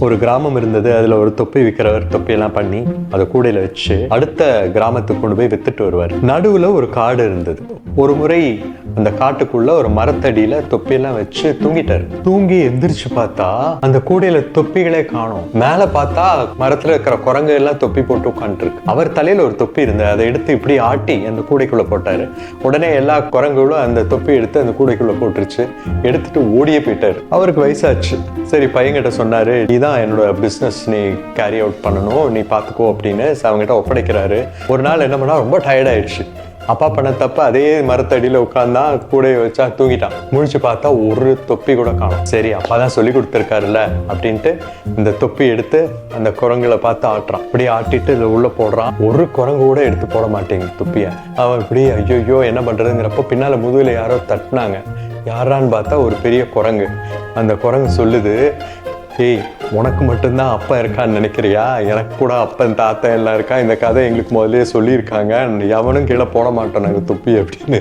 ஒரு கிராமம் இருந்தது அதில் ஒரு தொப்பி விற்கிறவர் தொப்பியெல்லாம் பண்ணி அதை கூடையில வச்சு அடுத்த கிராமத்துக்கு கொண்டு போய் வித்துட்டு வருவார். நடுவில் ஒரு காடு இருந்தது. ஒரு முறை அந்த காட்டுக்குள்ள ஒரு மரத்தடியில தொப்பியெல்லாம் வச்சு தூங்கிட்டாரு. தூங்கி எந்திரிச்சு பார்த்தா அந்த கூடையில தொப்பிகளே காணோம். மேல பார்த்தா மரத்துல இருக்கிற குரங்கு எல்லாம் தொப்பி போட்டு உட்காந்துருக்கு அவர் தலையில ஒரு தொப்பி இருந்தது அதை எடுத்து இப்படி ஆட்டி அந்த கூடைக்குள்ள போட்டாரு. உடனே எல்லா குரங்குகளும் அந்த தொப்பி எடுத்து அந்த கூடைக்குள்ள போட்டுருச்சு. எடுத்துட்டு ஓடியே போயிட்டாரு. அவருக்கு வயசாச்சு. சரி பையன்கிட்ட சொன்னாரு நீதான் என்னோட பிசினஸ் நீ கேரி அவுட் பண்ணணும். நீ பார்த்துக்கோ அப்படின்னு அவங்ககிட்ட ஒப்படைக்கிறாரு. ஒரு நாள் என்ன பண்ணா ரொம்ப டயர்ட் ஆயிடுச்சு. அப்பா பண்ண தப்ப அதே மரத்தடியில் உட்காந்தா கூடைய வச்சா தூங்கிட்டான். முழிச்சு பார்த்தா ஒரு தொப்பி கூட காணும். சரி அப்பா தான் சொல்லி கொடுத்துருக்காருல்ல அப்படின்ட்டு இந்த தொப்பி எடுத்து அந்த குரங்களை பார்த்து ஆட்டுறான். அப்படியே ஆட்டிட்டு இதில் உள்ளே போடுறான். ஒரு குரங்கு கூட எடுத்து போட மாட்டேங்குது தொப்பியை. அவன் இப்படி ஐயோ என்ன பண்ணுறதுங்கிறப்போ பின்னால் முதுகில் யாரோ தட்டினாங்க. யாரான்னு பார்த்தா ஒரு பெரிய குரங்கு. அந்த குரங்கு சொல்லுது ஏய் உனக்கு மட்டும்தான் அப்பா இருக்கான்னு நினைக்கிறியா? எனக்கு கூட அப்பன் தாத்தா எல்லாம் இருக்கா? இந்த கதை எங்களுக்கு முதலே சொல்லியிருக்காங்க. எவனும் கீழே போட மாட்டோம் நாங்கள் துப்பி அப்படின்னு.